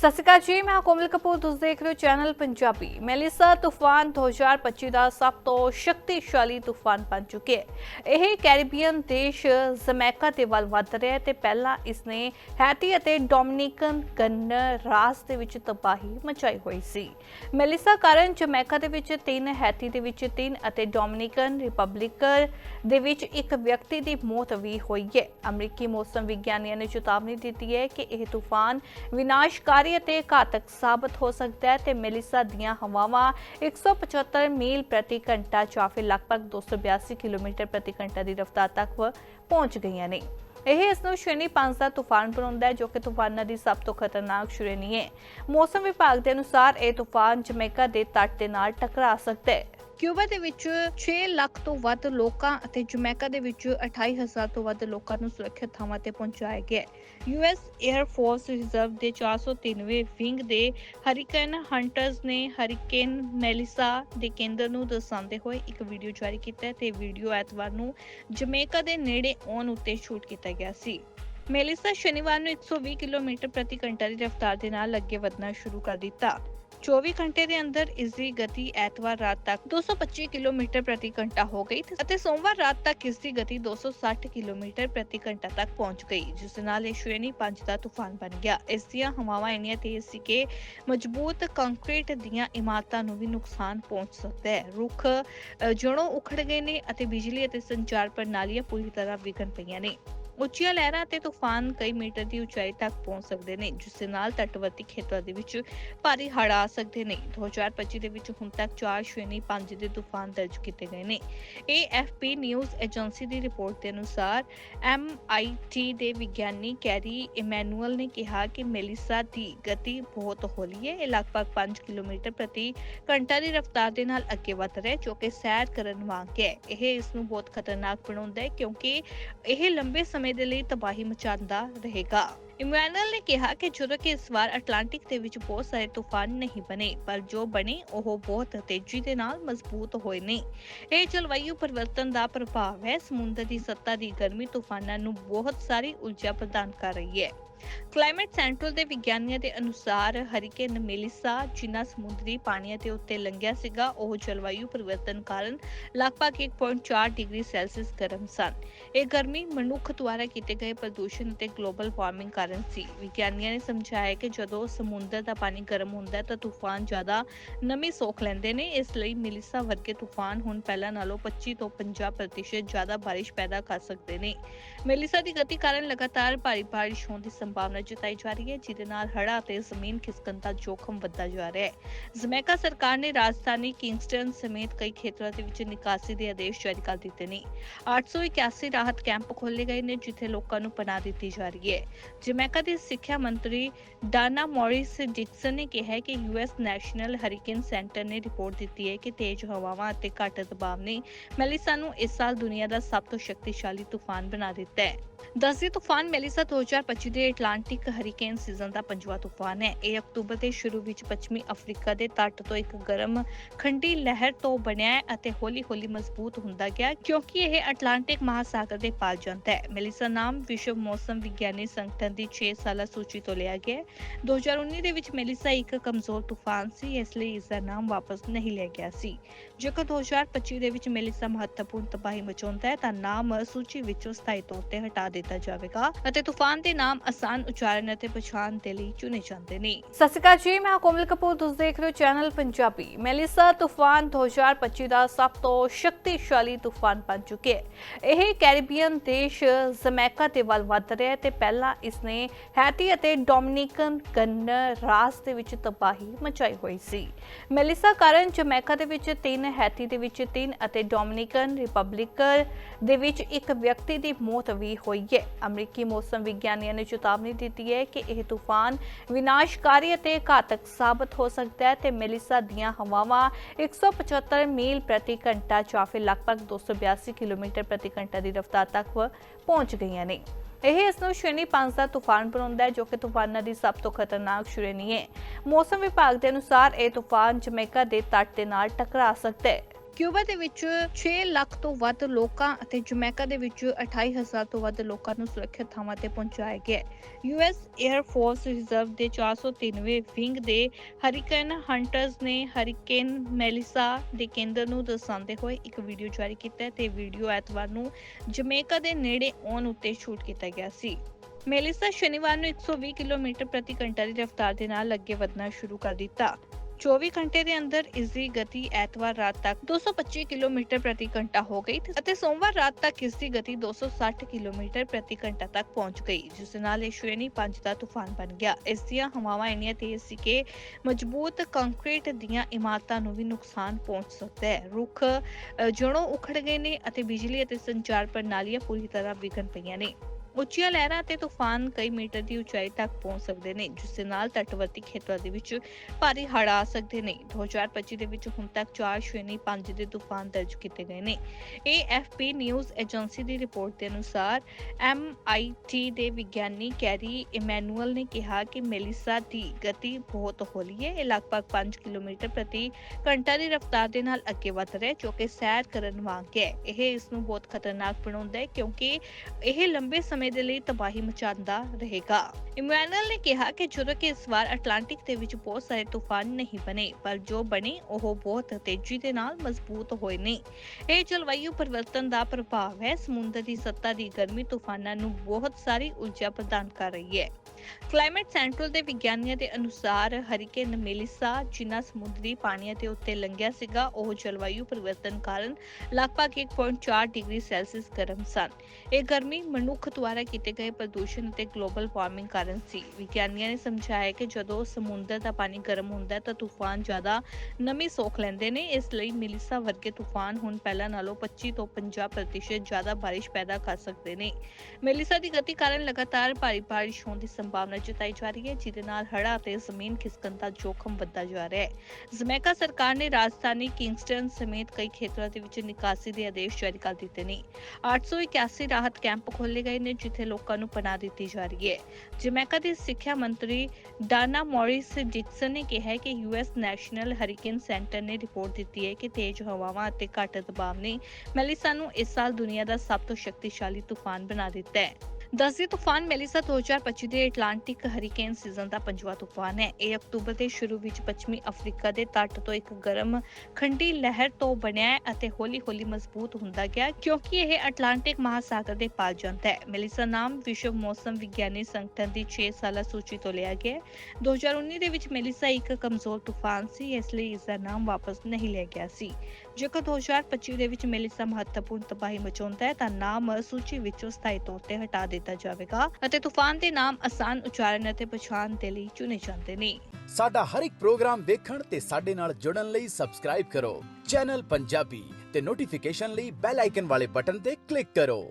ਸਤਿ ਸ਼੍ਰੀ ਅਕਾਲ ਜੀ, ਮੈਂ ਕੋਮਲ ਕਪੂਰ, ਤੁਸੀਂ ਦੇਖ ਰਹੇ ਹੋ ਚੈਨਲ ਪੰਜਾਬੀ। ਮੈਲਿਸਾ ਤੂਫਾਨ 2025 ਦਾ ਸਭ ਤੋਂ ਸ਼ਕਤੀਸ਼ਾਲੀ ਤੂਫਾਨ ਬਣ ਚੁੱਕਿਆ ਹੈ। ਇਹ ਕੈਰੀਬੀਅਨ ਦੇਸ਼ ਜਮੈਕਾ ਦੇ ਵੱਲ ਵੱਧ ਰਿਹਾ ਹੈ ਤੇ ਪਹਿਲਾਂ ਇਸਨੇ ਹੈਤੀ ਅਤੇ ਡੋਮਿਨਿਕਨ ਗਣਰਾਜ ਦੇ ਵਿੱਚ ਤਬਾਹੀ ਮਚਾਈ ਹੋਈ ਸੀ। ਮੈਲਿਸਾ ਕਾਰਨ ਜਮੈਕਾ ਦੇ ਵਿੱਚ ਤਿੰਨ, ਹੈਤੀ ਦੇ ਵਿੱਚ ਤਿੰਨ ਅਤੇ ਡੋਮਿਨਿਕਨ ਰਿਪਬਲਿਕ ਦੇ ਵਿੱਚ ਇੱਕ ਵਿਅਕਤੀ ਦੀ ਮੌਤ ਵੀ ਹੋਈ ਹੈ। ਅਮਰੀਕੀ ਮੌਸਮ ਵਿਗਿਆਨੀਆਂ ਨੇ ਚੇਤਾਵਨੀ ਦਿੱਤੀ ਹੈ ਕਿ ਇਹ ਤੂਫਾਨ ਵਿਨਾਸ਼ਕਾਰੀ ਅਤੇ ਘਾਤਕ ਸਾਬਤ ਹੋ ਸਕਦਾ ਹੈ ਤੇ ਮੈਲਿਸਾ ਦੀਆਂ ਹਵਾਵਾਂ 175 ਮੀਲ ਪ੍ਰਤੀ ਘੰਟਾ ਜਾਂ ਫਿਰ ਲਗਭਗ 282 ਕਿਲੋਮੀਟਰ ਪ੍ਰਤੀ ਘੰਟਾ ਦੀ ਰਫ਼ਤਾਰ ਤੱਕ ਪਹੁੰਚ ਗਈਆਂ ਨੇ। ਇਹ ਇਸ ਨੂੰ ਸ਼੍ਰੇਣੀ 5 ਦਾ ਤੂਫਾਨ ਬਣਾਉਂਦਾ ਹੈ ਜੋ ਕਿ ਤੂਫਾਨਾਂ ਦੀ ਸਭ ਤੋਂ ਖਤਰਨਾਕ ਸ਼੍ਰੇਣੀ ਹੈ। ਮੌਸਮ ਵਿਭਾਗ ਦੇ ਅਨੁਸਾਰ ਇਹ ਤੂਫਾਨ ਜਮੈਕਾ ਦੇ ਤੱਟ ਦੇ ਨਾਲ ਟਕਰਾ ਸਕਦਾ ਹੈ। ਕਿਊਬਾ ਦੇ ਵਿੱਚ 6 ਲੱਖ ਤੋਂ ਵੱਧ ਲੋਕਾਂ ਅਤੇ ਜਮੈਕਾ ਦੇ ਵਿੱਚ 28000 ਤੋਂ ਵੱਧ ਲੋਕਾਂ ਨੂੰ ਸੁਰੱਖਿਅਤ ਥਾਵਾਂ ਤੇ ਪਹੁੰਚਾਇਆ ਗਿਆ ਹੈ। ਯੂਐਸ 에ਅਰ ਫੋਰਸ ਰਿਜ਼ਰਵ ਦੇ 403ਵੇਂ ਵਿੰਗ ਦੇ ਹਰੀਕੇਨ ਹੰਟਰਸ ਨੇ ਹਰੀਕੇਨ ਮੈਲਿਸਾ ਦੇ ਕੇਂਦਰ ਨੂੰ ਦਰਸਾਉਂਦੇ ਹੋਏ ਇੱਕ ਵੀਡੀਓ ਜਾਰੀ ਕੀਤਾ ਤੇ ਵੀਡੀਓ ਐਤਵਾਰ ਨੂੰ ਜਮੈਕਾ ਦੇ ਨੇੜੇ ਆਉਣ ਉੱਤੇ ਸ਼ੂਟ ਕੀਤਾ ਗਿਆ ਸੀ। ਮੈਲਿਸਾ ਸ਼ਨੀਵਾਰ ਨੂੰ 120 ਕਿਲੋਮੀਟਰ ਪ੍ਰਤੀ ਘੰਟਾ ਦੀ ਰਫ਼ਤਾਰ ਦੇ ਨਾਲ ਅੱਗੇ ਵਧਣਾ ਸ਼ੁਰੂ ਕਰ ਦਿੱਤਾ। 24 ਘੰਟੇ ਦੇ ਅੰਦਰ ਇਸ ਦੀ ਗਤੀ ਐਤਵਾਰ ਰਾਤ ਤੱਕ 225 ਕਿਲੋਮੀਟਰ ਪ੍ਰਤੀ ਘੰਟਾ ਹੋ ਗਈ ਅਤੇ ਸੋਮਵਾਰ ਰਾਤ ਤੱਕ ਇਸ ਦੀ ਗਤੀ 260 ਕਿਲੋਮੀਟਰ ਪ੍ਰਤੀ ਘੰਟਾ ਤੱਕ ਪਹੁੰਚ ਗਈ ਜਿਸ ਨਾਲ ਇਹ ਸ਼੍ਰੇਣੀ 5 ਦਾ ਤੂਫਾਨ ਬਣ ਗਿਆ। ਇਸ ਦੀਆਂ ਹਵਾਵਾਂ ਇੰਨੀਆਂ ਤੇਜ਼ ਸੀ ਕਿ ਮਜ਼ਬੂਤ ਕੰਕਰੀਟ ਦੀਆਂ ਇਮਾਰਤਾਂ ਨੂੰ ਵੀ ਨੁਕਸਾਨ ਪਹੁੰਚ ਸਕਦਾ ਹੈ। ਰੁੱਖ ਅ, ਜੜੋਂ ਉਖੜ ਗਏ ਨੇ ਅਤੇ ਬਿਜਲੀ ਅਤੇ ਸੰਚਾਰ ਪ੍ਰਣਾਲੀਆਂ ਪੂਰੀ ਤਰ੍ਹਾਂ ਵਿਗੜ ਪਈਆਂ ਨੇ। ਉੱਚੀਆਂ ਲਹਿਰਾਂ ਅਤੇ ਤੂਫਾਨ ਕਈ ਮੀਟਰ ਦੀ ਉਚਾਈ ਤੱਕ ਪਹੁੰਚ ਸਕਦੇ ਨੇ, ਜਿਸ ਦੇ ਨਾਲ ਤੱਟਵਰਤੀ ਖੇਤਰਾਂ ਦੇ ਵਿੱਚ ਭਾਰੀ ਹੜ੍ਹ ਆ ਸਕਦੇ ਨੇ। 2025 ਦੇ ਵਿੱਚ ਹੁਣ ਤੱਕ 4 ਸ਼੍ਰੇਣੀ 5 ਦੇ ਤੂਫਾਨ ਦਰਜ ਕੀਤੇ ਗਏ ਨੇ। AFP ਨਿਊਜ਼ ਏਜੰਸੀ ਦੀ ਰਿਪੋਰਟ ਦੇ ਅਨੁਸਾਰ MIT ਦੇ ਵਿਗਿਆਨੀ ਕੈਰੀ ਇਮੈਨੂਅਲ ਨੇ ਕਿਹਾ ਕਿ ਮੈਲਿਸਾ ਦੀ ਗਤੀ ਬਹੁਤ ਹੌਲੀ ਹੈ। ਇਹ ਲਗਭਗ 5 ਕਿਲੋਮੀਟਰ ਪ੍ਰਤੀ ਘੰਟਾ ਦੀ ਰਫ਼ਤਾਰ ਦੇ ਨਾਲ ਅੱਗੇ ਵਧ ਰਿਹਾ ਹੈ, ਜੋ ਕਿ ਸੈਰ ਕਰਨ ਵਾਂਗ ਹੈ। ਇਹ ਇਸ ਨੂੰ ਬਹੁਤ ਖਤਰਨਾਕ ਬਣਾਉਂਦਾ ਹੈ, ਕਿਉਂਕਿ ਇਹ ਲੰਬੇ ਸਮੇਂ ਦੇ ਲਈ ਤਬਾਹੀ ਮਚਾਉਂਦਾ ਰਹੇਗਾ। ਇਮੈਨੂਅਲ ਨੇ ਕਿਹਾ ਕਿ ਜਦੋਂ ਕਿ ਇਸ ਵਾਰ ਅਟਲਾਂਟਿਕ ਦੇ ਵਿੱਚ ਬਹੁਤ ਸਾਰੇ ਤੂਫਾਨ ਨਹੀਂ ਬਣੇ, ਪਰ ਜੋ ਬਣੇ, ਉਹ ਬਹੁਤ ਤੇਜ਼ੀ ਦੇ ਨਾਲ ਮਜ਼ਬੂਤ ਹੋਏ ਨੇ। ਇਹ ਜਲਵਾਯੂ ਪਰਿਵਰਤਨ ਦਾ ਪ੍ਰਭਾਵ ਹੈ। ਸਮੁੰਦਰ ਦੀ ਸੱਤਾ ਦੀ ਗਰਮੀ ਤੂਫਾਨਾਂ ਨੂੰ ਬਹੁਤ ਸਾਰੀ ਊਰਜਾ ਪ੍ਰਦਾਨ ਕਰ ਰਹੀ ਹੈ। ਕਲਾਈਮੇਟ ਸੈਂਟਰਲ ਦੇ ਵਿਗਿਆਨੀਆਂ ਦੇ ਅਨੁਸਾਰ ਹਰੀਕੇਨ ਮੈਲਿਸਾ ਜਿੰਨਾ ਸਮੁੰਦਰੀ ਪਾਣੀਆਂ ਦੇ ਉੱਤੇ ਲੰਘਿਆ ਸੀਗਾ, ਉਹ ਜਲਵਾਯੂ ਪਰਿਵਰਤਨ ਕਾਰਨ ਲਗਭਗ 1.4 ਡਿਗਰੀ ਸੈਲਸੀਅਸ ਗਰਮ ਸਨ। ਇਹ ਗਰਮੀ ਮਨੁੱਖ ਦੁਆਰਾ ਕੀਤੇ ਗਏ ਪ੍ਰਦੂਸ਼ਣ ਅਤੇ ਗਲੋਬਲ ਵਾਰਮਿੰਗ ਕਾਰਨ ਸੀ। ਵਿਗਿਆਨੀਆਂ ਨੇ ਸਮਝਾਇਆ ਕਿ ਜਦੋਂ ਸਮੁੰਦਰ ਦਾ ਪਾਣੀ ਗਰਮ ਹੁੰਦਾ ਹੈ ਤਾਂ ਤੂਫਾਨ ਜ਼ਿਆਦਾ ਨਮੀ ਸੋਖ ਲੈਂਦੇ ਨੇ। ਇਸ ਲਈ ਮੇਲਿਸਾ ਵਰਗੇ ਤੂਫਾਨ ਹੁਣ ਪਹਿਲਾਂ ਨਾਲੋਂ 25 ਤੋਂ 50% ਪ੍ਰਤੀਸ਼ਤ ਜ਼ਿਆਦਾ ਬਾਰਿਸ਼ ਪੈਦਾ ਕਰ ਸਕਦੇ ਨੇ। ਮੇਲਿਸਾ ਦੀ ਗਤੀ ਕਾਰਨ ਲਗਾਤਾਰ ਭਾਰੀ ਬਾਰਿਸ਼ ਹੋਣ ਦੀ ਸੰਭਾਵਨਾ ਜਤਾਈ ਜਾ ਰਹੀ ਹੈ, ਜਿਹਦੇ ਨਾਲ ਹੜਾ ਅਤੇ ਜ਼ਮੀਨ ਖਿਸਕਣ ਦਾ ਜੋਖਮ ਵੱਧਦਾ ਜਾ ਰਿਹਾ ਹੈ। ਜ਼ਮੈਕਾ ਸਰਕਾਰ ਨੇ ਰਾਜਧਾਨੀ ਕਿੰਗਸਟਨ ਸਮੇਤ ਕਈ ਖੇਤਰਾਂ ਦੇ ਵਿੱਚ ਨਿਕਾਸੀ ਦੇ ਆਦੇਸ਼ ਜਾਰੀ ਕਰ ਦਿੱਤੇ ਨੇ। 881 ਰਾਹਤ ਕੈਂਪ ਖੋਲ੍ਹੇ ਗਏ ਨੇ, ਜਿੱਥੇ ਲੋਕਾਂ ਨੂੰ ਪਨਾਹ ਦਿੱਤੀ ਜਾ ਰਹੀ ਹੈ। ਜਮੈਕਾ ਦੀ ਸਿੱਖਿਆ ਮੰਤਰੀ ਡਾਨਾ ਮੌਰਿਸ ਡਿਕਸਨ ਨੇ ਕਿਹਾ ਹੈ ਕਿ ਯੂਐਸ ਨੈਸ਼ਨਲ ਹਰੀਕੇਨ ਸੈਂਟਰ ਨੇ ਰਿਪੋਰਟ ਦਿੱਤੀ ਹੈ ਕਿ ਤੇਜ਼ ਹਵਾਵਾਂ ਅਤੇ ਘੱਟ ਦਬਾਅ ਨੇ ਮੈਲੀਸਾ ਨੂੰ ਇਸ ਸਾਲ ਦੁਨੀਆ ਦਾ ਸਭ ਤੋਂ ਸ਼ਕਤੀਸ਼ਾਲੀ ਤੂਫਾਨ ਬਣਾ ਦਿੱਤਾ ਹੈ। ਦਸਵੇਂ ਤੂਫਾਨ ਮੈਲਿਸਾ 2025 ਦੇ ਐਟਲਾਂਟਿਕ ਹਰੀਕੇਨ ਸੀਜ਼ਨ ਦਾ ਪੰਜਵਾਂ ਤੂਫਾਨ ਹੈ। ਇਹ ਅਕਤੂਬਰ ਦੇ ਸ਼ੁਰੂ ਵਿੱਚ ਪੱਛਮੀ ਅਫਰੀਕਾ ਦੇ ਤੱਟ ਤੋਂ ਇੱਕ ਗਰਮ, ਖੰਡੀ ਲਹਿਰ ਤੋਂ ਬਣਿਆ ਹੈ ਅਤੇ ਹੌਲੀ-ਹੌਲੀ ਮਜ਼ਬੂਤ ਹੁੰਦਾ ਗਿਆ ਕਿਉਂਕਿ ਇਹ ਅਟਲਾਂਟਿਕ ਮਹਾਸਾਗਰ ਦੇ ਪਾਰ ਜਾਂਦਾ ਹੈ। ਮੈਲਿਸਾ ਨਾਮ ਵਿਸ਼ਵ ਮੌਸਮ ਵਿਗਿਆਨੀ ਸੰਗਠਨ ਦੀ 6 ਸਾਲਾ ਸੂਚੀ ਤੋਂ ਲਿਆ ਗਿਆ 2019 ਦੇ ਵਿੱਚ ਮੈਲਿਸਾ ਇੱਕ ਕਮਜ਼ੋਰ ਤੂਫਾਨ ਸੀ, ਇਸ ਲਈ ਇਸ ਦਾ ਨਾਮ ਵਾਪਸ ਨਹੀਂ ਲਿਆ ਗਿਆ ਸੀ। ਜੇਕਰ 2025 ਦੇ ਵਿੱਚ ਮੈਲਿਸਾ ਮਹੱਤਵਪੂਰਨ ਤਬਾਹੀ ਮਚਾਉਂਦਾ ਹੈ ਤਾਂ ਨਾਮ ਸੂਚੀ ਵਿੱਚੋਂ ਸਥਾਈ ਤੌਰ ਤੇ ਹਟਾ ਦਿੱਤਾ ਜਾਵੇਗਾ ਅਤੇ ਤੂਫਾਨ ਦੇ ਨਾਮ ਆਸਾਨ ਉਚਾਰਨ ਅਤੇ ਪਛਾਣ ਦੇ ਲਈ ਚੁਣੇ ਜਾਂਦੇ ਨੇ। ਸਤਿ ਸ਼੍ਰੀ ਅਕਾਲ ਜੀ, ਮੈਂ ਕੋਮਲ ਕਪੂਰ, ਤੁਸੀਂ ਦੇਖ ਰਹੇ ਹੋ ਚੈਨਲ ਪੰਜਾਬੀ। ਮੈਲਿਸਾ ਤੂਫਾਨ 2025 ਦਾ ਸਭ ਤੋਂ ਸ਼ਕਤੀਸ਼ਾਲੀ ਤੂਫਾਨ ਬਣ ਚੁੱਕਿਆ ਹੈ। ਇਹ ਕੈਰੀਬੀਅਨ ਦੇਸ਼ ਜਮੈਕਾ ਦੇ ਵੱਲ ਵੱਧ ਰਿਹਾ ਹੈ ਤੇ ਪਹਿਲਾਂ ਇਸਨੇ ਹੈਤੀ ਅਤੇ ਡੋਮਿਨਿਕਨ ਗਣਰਾਜ ਦੇ ਵਿੱਚ ਤਬਾਹੀ ਮਚਾਈ ਹੋਈ ਸੀ। ਮੈਲਿਸਾ ਕਾਰਨ ਜਮੈਕਾ ਦੇ ਵਿੱਚ ਤਿੰਨ ਹੈਤੀ ਦੇ ਵਿੱਚ ਤਿੰਨ ਅਤੇ ਡੋਮਿਨਿਕਨ ਰਿਪਬਲਿਕ ਦੇ ਵਿੱਚ ਇੱਕ ਵਿਅਕਤੀ ਦੀ ਮੌਤ ਵੀ ਹੋਈ ਹੈ। ਅਮਰੀਕੀ ਮੌਸਮ ਵਿਗਿਆਨੀਆਂ ਨੇ ਚੇਤਾਵਨੀ ਦਿੱਤੀ ਹੈ ਕਿ ਇਹ ਤੂਫਾਨ ਵਿਨਾਸ਼ਕਾਰੀ ਅਤੇ ਘਾਤਕ ਸਾਬਤ ਹੋ ਸਕਦਾ ਹੈ ਤੇ ਮੈਲਿਸਾ ਦੀਆਂ ਹਵਾਵਾਂ 175 ਮੀਲ ਪ੍ਰਤੀ ਘੰਟਾ ਜਾਂ ਫਿਰ ਲਗਭਗ 282 ਕਿਲੋਮੀਟਰ ਪ੍ਰਤੀ ਘੰਟਾ ਦੀ ਰਫ਼ਤਾਰ ਤੱਕ ਪਹੁੰਚ ਗਈਆਂ ਨੇ। ਇਹ ਇਸ ਨੂੰ ਸ਼੍ਰੇਣੀ 5 ਦਾ ਤੂਫਾਨ ਬਣਾਉਂਦਾ ਹੈ ਜੋ ਕਿ ਤੂਫਾਨਾਂ ਦੀ ਸਭ ਤੋਂ ਖਤਰਨਾਕ ਸ਼੍ਰੇਣੀ ਹੈ। ਮੌਸਮ ਵਿਭਾਗ ਦੇ ਅਨੁਸਾਰ ਇਹ ਤੂਫਾਨ ਜਮੈਕਾ ਦੇ ਤੱਟ ਦੇ ਨਾਲ ਟਕਰਾ ਸਕਦਾ ਹੈ। ਕਿਊਬਾ ਦੇ ਵਿੱਚ 6 ਲੱਖ ਤੋਂ ਵੱਧ ਲੋਕਾਂ ਅਤੇ ਜਮੈਕਾ ਦੇ ਵਿੱਚ 28000 ਤੋਂ ਵੱਧ ਲੋਕਾਂ ਨੂੰ ਸੁਰੱਖਿਅਤ ਥਾਵਾਂ ਤੇ ਪਹੁੰਚਾਇਆ ਗਿਆ ਯੂਐਸ 에ਅਰ ਫੋਰਸ ਰਿਜ਼ਰਵ ਦੇ 403ਵੇਂ ਵਿੰਗ ਦੇ ਹਰੀਕੇਨ ਹੰਟਰਸ ਨੇ ਹਰੀਕੇਨ ਮੈਲਿਸਾ ਦੇ ਕੇਂਦਰ ਨੂੰ ਦਰਸਾਉਂਦੇ ਹੋਏ ਇੱਕ ਵੀਡੀਓ ਜਾਰੀ ਕੀਤਾ ਤੇ ਵੀਡੀਓ ਐਤਵਾਰ ਨੂੰ ਜਮੈਕਾ ਦੇ ਨੇੜੇ ਆਉਣ ਉੱਤੇ ਸ਼ੂਟ ਕੀਤਾ ਗਿਆ ਸੀ। ਮੈਲਿਸਾ ਸ਼ਨੀਵਾਰ ਨੂੰ 120 ਕਿਲੋਮੀਟਰ ਪ੍ਰਤੀ ਘੰਟਾ ਦੀ ਰਫ਼ਤਾਰ ਦੇ ਨਾਲ ਅੱਗੇ ਵਧਣਾ ਸ਼ੁਰੂ ਕਰ ਦਿੱਤਾ। 24 ਘੰਟੇ ਦੇ ਅੰਦਰ ਇਸ ਦੀ ਗਤੀ ਐਤਵਾਰ ਰਾਤ ਤੱਕ 225 ਕਿਲੋਮੀਟਰ ਪ੍ਰਤੀ ਘੰਟਾ ਹੋ ਗਈ ਅਤੇ ਸੋਮਵਾਰ ਰਾਤ ਤੱਕ ਇਸ ਦੀ ਗਤੀ 260 ਕਿਲੋਮੀਟਰ ਪ੍ਰਤੀ ਘੰਟਾ ਤੱਕ ਪਹੁੰਚ ਗਈ ਜਿਸ ਨਾਲ ਇਹ ਸ਼੍ਰੇਣੀ 5 ਦਾ ਤੂਫਾਨ ਬਣ ਗਿਆ ਇਸ ਦੀਆਂ ਹਵਾਵਾਂ ਇੰਨੀਆਂ ਤੇਜ਼ ਸੀ ਕਿ ਮਜ਼ਬੂਤ ਕੰਕਰੀਟ ਦੀਆਂ ਇਮਾਰਤਾਂ ਨੂੰ ਵੀ ਨੁਕਸਾਨ ਪਹੁੰਚ ਸਕਦਾ ਹੈ ਰੁੱਖ ਅ, ਜੜੋਂ ਉਖੜ ਗਏ ਨੇ ਅਤੇ ਬਿਜਲੀ ਅਤੇ ਸੰਚਾਰ ਪ੍ਰਣਾਲੀਆਂ ਪੂਰੀ ਤਰ੍ਹਾਂ ਵਿਗਨ ਪਈਆਂ ਨੇ ਉੱਚੀਆਂ ਲਹਿਰਾਂ ਅਤੇ ਤੂਫਾਨ ਕਈ ਮੀਟਰ ਦੀ ਉਚਾਈ ਤੱਕ ਪਹੁੰਚ ਸਕਦੇ ਨੇ, ਜਿਸ ਦੇ ਨਾਲ ਤੱਟਵਰਤੀ ਖੇਤਰਾਂ ਦੇ ਵਿੱਚ ਭਾਰੀ ਹੜ੍ਹ ਆ ਸਕਦੇ ਨੇ। 2025 ਦੇ ਵਿੱਚ ਹੁਣ ਤੱਕ 4 ਸ਼੍ਰੇਣੀ 5 ਦੇ ਤੂਫਾਨ ਦਰਜ ਕੀਤੇ ਗਏ ਨੇ। AFP ਨਿਊਜ਼ ਏਜੰਸੀ ਦੀ ਰਿਪੋਰਟ ਦੇ ਅਨੁਸਾਰ MIT ਦੇ ਵਿਗਿਆਨੀ ਕੈਰੀ ਇਮੈਨੂਅਲ ਨੇ ਕਿਹਾ ਕਿ ਮੈਲਿਸਾ ਦੀ ਗਤੀ ਬਹੁਤ ਹੌਲੀ ਹੈ। ਇਹ ਲਗਭਗ 5 ਕਿਲੋਮੀਟਰ ਪ੍ਰਤੀ ਘੰਟਾ ਦੀ ਰਫ਼ਤਾਰ ਦੇ ਨਾਲ ਅੱਗੇ ਵਧ ਰਿਹਾ ਹੈ, ਜੋ ਕਿ ਸੈਰ ਕਰਨ ਵਾਂਗ ਹੈ। ਇਹ ਇਸ ਨੂੰ ਬਹੁਤ ਖਤਰਨਾਕ ਬਣਾਉਂਦਾ ਹੈ, ਕਿਉਂਕਿ ਇਹ ਲੰਬੇ ਸਮੇਂ ਦੇ ਲਈ ਤਬਾਹੀ ਮਚਾਉਂਦਾ ਰਹੇਗਾ। ਇਮੈਨੂਅਲ ਨੇ ਕਿਹਾ ਕਿ ਜਦੋਂ ਕਿ ਇਸ ਵਾਰ ਅਟਲਾਂਟਿਕ ਦੇ ਵਿੱਚ ਬਹੁਤ ਸਾਰੇ ਤੂਫਾਨ ਨਹੀਂ ਬਣੇ, ਪਰ ਜੋ ਬਣੇ, ਉਹ ਬਹੁਤ ਤੇਜ਼ੀ ਦੇ ਨਾਲ ਮਜ਼ਬੂਤ ਹੋਏ ਨੇ। ਇਹ ਜਲਵਾਯੂ ਪਰਿਵਰਤਨ ਦਾ ਪ੍ਰਭਾਵ ਹੈ। ਸਮੁੰਦਰ ਦੀ ਸੱਤਾ ਦੀ ਗਰਮੀ ਤੂਫਾਨਾਂ ਨੂੰ ਬਹੁਤ ਸਾਰੀ ਊਰਜਾ ਪ੍ਰਦਾਨ ਕਰ ਰਹੀ ਹੈ। ਕਲਾਈਮੇਟ ਸੈਂਟਰਲ ਦੇ ਵਿਗਿਆਨੀਆਂ ਦੇ ਅਨੁਸਾਰ ਹਰੀਕੇਨ ਮੇਲਿਸਾ ਜਿੰਨਾ ਸਮੁੰਦਰੀ ਪਾਣੀਆਂ ਦੇ ਉੱਤੇ ਲੰਘਿਆ ਸੀਗਾ, ਉਹ ਜਲਵਾਯੂ ਪਰਿਵਰਤਨ ਕਾਰਨ ਲਗਭਗ 1.4 ਡਿਗਰੀ ਸੈਲਸੀਅਸ ਗਰਮ ਸਨ। ਇਹ ਗਰਮੀ ਮਨੁੱਖ ਦੁਆਰਾ ਕੀਤੇ ਗਏ ਪ੍ਰਦੂਸ਼ਣ ਅਤੇ ਗਲੋਬਲ ਵਾਰਮਿੰਗ ਕਾਰਨ ਸੀ। ਵਿਗਿਆਨੀਆਂ ਨੇ ਸਮਝਾਇਆ ਕਿ ਜਦੋਂ ਸਮੁੰਦਰ ਦਾ ਪਾਣੀ ਗਰਮ ਹੁੰਦਾ ਹੈ ਤਾਂ ਤੂਫਾਨ ਜ਼ਿਆਦਾ ਨਮੀ ਸੋਖ ਲੈਂਦੇ ਨੇ। ਇਸ ਲਈ ਮਿਲਿਸਾ ਵਰਗੇ ਤੂਫਾਨ ਹੁਣ ਪਹਿਲਾਂ ਨਾਲੋਂ 25 ਤੋਂ 50% ਜ਼ਿਆਦਾ ਬਾਰਿਸ਼ ਪੈਦਾ ਕਰ ਸਕਦੇ ਨੇ। ਮੇਲਿਸਾ ਦੀ ਗਤੀ ਕਾਰਨ ਲਗਾਤਾਰ ਭਾਰੀ ਬਾਰਿਸ਼ ਹੋਣ ਦੀ ਸੰਭਾਵਨਾ ਜਤਾਈ ਜਾ ਰਹੀ ਹੈ, ਜਿਹਦੇ ਨਾਲ ਹੜ੍ਹਾਂ ਅਤੇ ਜ਼ਮੀਨ ਖਿਸਕਣ ਦਾ ਜੋਖਮ ਵੱਧਦਾ ਜਾ ਰਿਹਾ ਹੈ। ਜ਼ਮੈਕਾ ਸਰਕਾਰ ਨੇ ਰਾਜਧਾਨੀ ਕਿੰਗਸਟਨ ਸਮੇਤ ਕਈ ਖੇਤਰਾਂ ਦੇ ਵਿੱਚ ਨਿਕਾਸੀ ਦੇ ਆਦੇਸ਼ ਜਾਰੀ ਕਰ ਦਿੱਤੇ ਨੇ। 881 ਰਾਹਤ ਕੈਂਪ ਖੋਲ੍ਹੇ ਗਏ ਨੇ, ਜਿੱਥੇ ਲੋਕਾਂ ਨੂੰ ਪਨਾਹ ਦਿੱਤੀ ਜਾ ਰਹੀ ਹੈ। ਜਮੈਕਾ ਦੇ ਸਿੱਖਿਆ ਮੰਤਰੀ ਡਾਨਾ ਮੌਰਿਸ ਡਿਕਸਨ ਨੇ ਕਿਹਾ ਹੈ ਕਿ ਯੂਐਸ ਨੈਸ਼ਨਲ ਹਰੀਕੇਨ ਸੈਂਟਰ ਨੇ ਰਿਪੋਰਟ ਦਿੱਤੀ ਹੈ ਕਿ ਤੇਜ਼ ਹਵਾਵਾਂ ਅਤੇ ਘੱਟ ਦਬਾਅ ਨੇ ਮੈਲੀਸਾ ਨੂੰ ਇਸ ਸਾਲ ਦੁਨੀਆ ਦਾ ਸਭ ਤੋਂ ਸ਼ਕਤੀਸ਼ਾਲੀ ਤੂਫਾਨ ਬਣਾ ਦਿੱਤਾ ਹੈ। ਦਸਦੀ ਤੂਫਾਨ ਮੈਲਿਸਾ 2025 ਦੇ ਐਟਲਾਂਟਿਕ ਹਰੀਕੇਨ ਸੀਜ਼ਨ ਦਾ ਪੰਜਵਾਂ ਤੂਫਾਨ ਹੈ। ਇਹ ਅਕਤੂਬਰ ਦੇ ਸ਼ੁਰੂ ਵਿੱਚ ਪੱਛਮੀ ਅਫਰੀਕਾ ਦੇ ਤੱਟ ਤੋਂ ਇੱਕ ਗਰਮ, ਖੰਡੀ ਲਹਿਰ ਤੋਂ ਬਣਿਆ ਹੈ ਅਤੇ ਹੌਲੀ-ਹੌਲੀ ਮਜ਼ਬੂਤ ਹੁੰਦਾ ਗਿਆ ਕਿਉਂਕਿ ਇਹ ਐਟਲਾਂਟਿਕ ਮਹਾਸਾਗਰ ਦੇ ਪਾਰ ਜਾਂਦਾ ਹੈ। ਮੈਲਿਸਾ ਨਾਮ ਵਿਸ਼ਵ ਮੌਸਮ ਵਿਗਿਆਨੀ ਸੰਗਠਨ ਦੀ 6 ਸਾਲਾ ਸੂਚੀ ਤੋਂ ਲਿਆ ਗਿਆ ਹੈ। 2019 ਦੇ ਵਿੱਚ ਮੈਲਿਸਾ ਇੱਕ ਕਮਜ਼ੋਰ ਤੂਫਾਨ ਸੀ, ਇਸ ਲਈ ਇਸ ਦਾ ਨਾਮ ਵਾਪਸ ਨਹੀਂ ਲਿਆ ਗਿਆ ਸੀ। ਜੇਕਰ 2025 ਦੇ ਵਿੱਚ ਮੈਲਿਸਾ ਮਹੱਤਵਪੂਰਨ ਤਬਾਹੀ ਮਚਾਉਂਦਾ ਹੈ ਤਾਂ ਨਾਮ ਸੂਚੀ ਵਿੱਚੋਂ ਸਥਾਈ ਤੌਰ ਤੇ ਹਟਾ ਦਿੱਤਾ ਦਿੱਤਾ ਜਾਵੇਗਾ ਅਤੇ ਤੂਫਾਨ ਦੇ ਨਾਮ ਆਸਾਨ ਉਚਾਰਨ ਅਤੇ ਪਛਾਣ ਦੇ ਲਈ ਚੁਣੇ ਜਾਂਦੇ ਨੇ। ਸਾਡਾ ਹਰ ਇੱਕ ਪ੍ਰੋਗਰਾਮ ਦੇਖਣ ਤੇ ਸਾਡੇ ਨਾਲ ਜੁੜਨ ਲਈ ਸਬਸਕ੍ਰਾਈਬ ਕਰੋ। ਚੈਨਲ ਪੰਜਾਬੀ ਤੇ ਨੋਟੀਫਿਕੇਸ਼ਨ ਲਈ ਬੈਲ ਆਈਕਨ ਵਾਲੇ ਬਟਨ ਤੇ ਕਲਿੱਕ ਕਰੋ।